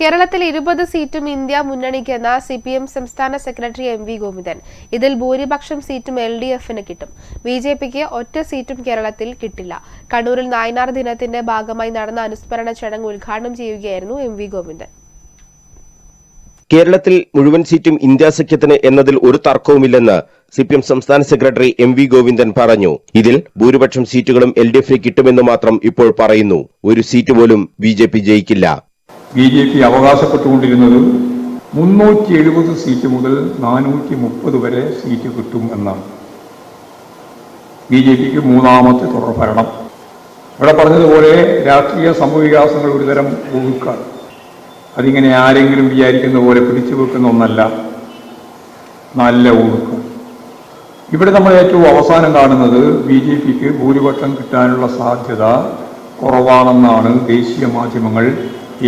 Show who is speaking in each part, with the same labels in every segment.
Speaker 1: കേരളത്തിൽ ഇരുപത് സീറ്റും ഇന്ത്യ മുന്നണിക്കെന്ന സി പി എം സംസ്ഥാന സെക്രട്ടറി എം വി ഗോവിന്ദൻ. ഇതിൽ ഭൂരിപക്ഷം സീറ്റും എൽ ഡി എഫിന് കിട്ടും. ബി ജെ പിക്ക് ഒറ്റ സീറ്റും കേരളത്തിൽ കിട്ടില്ല. കണ്ണൂരിൽ നായനാർ ദിനത്തിന്റെ ഭാഗമായി നടന്ന അനുസ്മരണ ചടങ്ങ് ഉദ്ഘാടനം ചെയ്യുകയായിരുന്നു എം വി ഗോവിന്ദൻ.
Speaker 2: കേരളത്തിൽ മുഴുവൻ സീറ്റും ഇന്ത്യ സഖ്യത്തിന് എന്നതിൽ ഒരു തർക്കവുമില്ലെന്ന് സി പി എം സംസ്ഥാന സെക്രട്ടറി എം വി ഗോവിന്ദൻ പറഞ്ഞു. ഇതിൽ ഭൂരിപക്ഷം സീറ്റുകളും എൽ ഡി എഫിന് കിട്ടുമെന്ന് മാത്രം ഇപ്പോൾ പറയുന്നു. ഒരു സീറ്റ് പോലും ബി ജെ പി ജയിക്കില്ല.
Speaker 3: ബി ജെ പി അവകാശപ്പെട്ടുകൊണ്ടിരുന്നത് മുന്നൂറ്റി എഴുപത് സീറ്റ് മുതൽ നാനൂറ്റി മുപ്പത് വരെ സീറ്റ് കിട്ടും എന്നാണ്. ബി ജെ പിക്ക് മൂന്നാമത്തെ തുടർ ഭരണം ഇവിടെ പറഞ്ഞതുപോലെ രാഷ്ട്രീയ സംഭവവികാസങ്ങൾ ഒരുതരം ഒഴുക്കാണ്. അതിങ്ങനെ ആരെങ്കിലും വിചാരിക്കുന്ന പോലെ പിടിച്ചു വെക്കുന്ന ഒന്നല്ല. നല്ല ഒഴുക്ക്. ഇവിടെ നമ്മൾ ഏറ്റവും അവസാനം കാണുന്നത് ബി ജെ പിക്ക് ഭൂരിപക്ഷം കിട്ടാനുള്ള സാധ്യത കുറവാണെന്നാണ് ദേശീയ മാധ്യമങ്ങൾ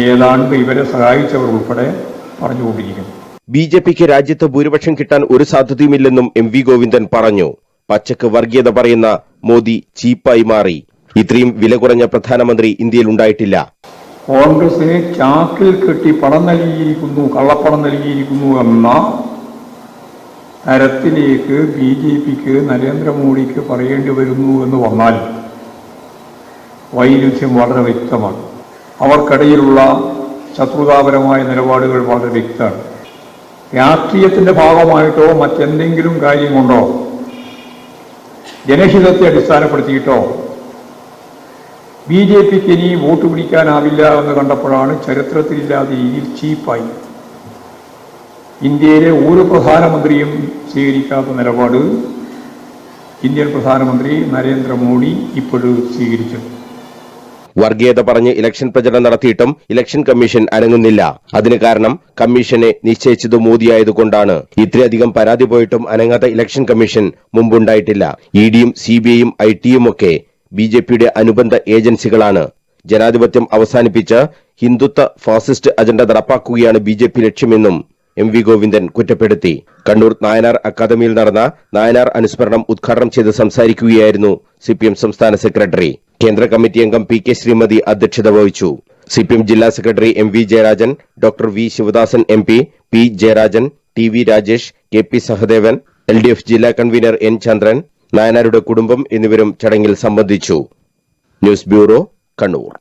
Speaker 3: ഏതാണ്ട് ഇവരെ സഹായിച്ചവർ ഉൾപ്പെടെ പറഞ്ഞുകൊണ്ടിരിക്കുന്നു.
Speaker 2: ബി ജെ പിക്ക് രാജ്യത്ത് ഭൂരിപക്ഷം കിട്ടാൻ ഒരു സാധ്യതയുമില്ലെന്നും എം വി ഗോവിന്ദൻ പറഞ്ഞു. പച്ചക്ക് വർഗീയത പറയുന്ന മോദി ചീപ്പായി മാറി. ഇത്രയും വില കുറഞ്ഞ പ്രധാനമന്ത്രി ഇന്ത്യയിൽ ഉണ്ടായിട്ടില്ല.
Speaker 3: കോൺഗ്രസിനെ ചാക്കിൽ കെട്ടി പണം നൽകിയിരിക്കുന്നു കള്ളപ്പണം നൽകിയിരിക്കുന്നു എന്ന തരത്തിലേക്ക് ബി ജെ പിക്ക് നരേന്ദ്രമോദിക്ക് പറയേണ്ടി വരുന്നു എന്ന് വന്നാൽ വൈരുദ്ധ്യം വളരെ വ്യക്തമാണ്. അവർക്കിടയിലുള്ള ശത്രുതാപരമായ നിലപാടുകൾ വളരെ വ്യക്തമാണ്. രാഷ്ട്രീയത്തിന്റെ ഭാഗമായിട്ടോ മറ്റെന്തെങ്കിലും കാര്യം കൊണ്ടോ ജനഹിതത്തെ അടിസ്ഥാനപ്പെടുത്തിയിട്ടോ? ബി ജെ പിക്ക് ഇനി വോട്ട് പിടിക്കാനാവില്ല എന്ന് കണ്ടപ്പോഴാണ് ചരിത്രത്തിലില്ലാതെ ഈ ചീപ്പായി. ഇന്ത്യയിലെ ഒരു പ്രധാനമന്ത്രിയും സ്വീകരിക്കാത്ത നിലപാട് ഇന്ത്യൻ പ്രധാനമന്ത്രി നരേന്ദ്രമോദി ഇപ്പോഴും സ്വീകരിച്ചു
Speaker 2: വർഗീയത പറഞ്ഞ് ഇലക്ഷൻ പ്രചരണം നടത്തിയിട്ടും ഇലക്ഷൻ കമ്മീഷൻ അനങ്ങുന്നില്ല. അതിന് കാരണം കമ്മീഷനെ നിശ്ചയിച്ചത് മോദിയായതുകൊണ്ടാണ്. ഇത്രയധികം പരാതി പോയിട്ടും അനങ്ങാത്ത ഇലക്ഷൻ കമ്മീഷൻ മുമ്പുണ്ടായിട്ടില്ല. ഇ ഡിയും സി ബി ഐയും ഐ ടിയും ഒക്കെ ബി ജെ പിയുടെ അനുബന്ധ ഏജൻസികളാണ്. ജനാധിപത്യം അവസാനിപ്പിച്ച് ഹിന്ദുത്വ ഫാസിസ്റ്റ് അജണ്ട നടപ്പാക്കുകയാണ് ബി ജെ പി ലക്ഷ്യമെന്നും എം വി ഗോവിന്ദൻ കുറ്റപ്പെടുത്തി. കണ്ണൂർ നായനാർ അക്കാദമിയിൽ നടന്ന നായനാർ അനുസ്മരണം ഉദ്ഘാടനം ചെയ്ത് സംസാരിക്കുകയായിരുന്നു സി സംസ്ഥാന സെക്രട്ടറി. കേന്ദ്ര കമ്മിറ്റി അംഗം പി കെ ശ്രീമതി അധ്യക്ഷത വഹിച്ചു. സിപിഎം ജില്ലാ secretary M V Jayarajan doctor V Sivadasan M P P Jayarajan T V Rajesh K P Sahadevan L D F ജില്ലാ കൺവീനർ എൻ ചന്ദ്രൻ നായനാരുടെ കുടുംബം എന്നിവരും ചടങ്ങിൽ സംബന്ധിച്ചു. News bureau Kannur.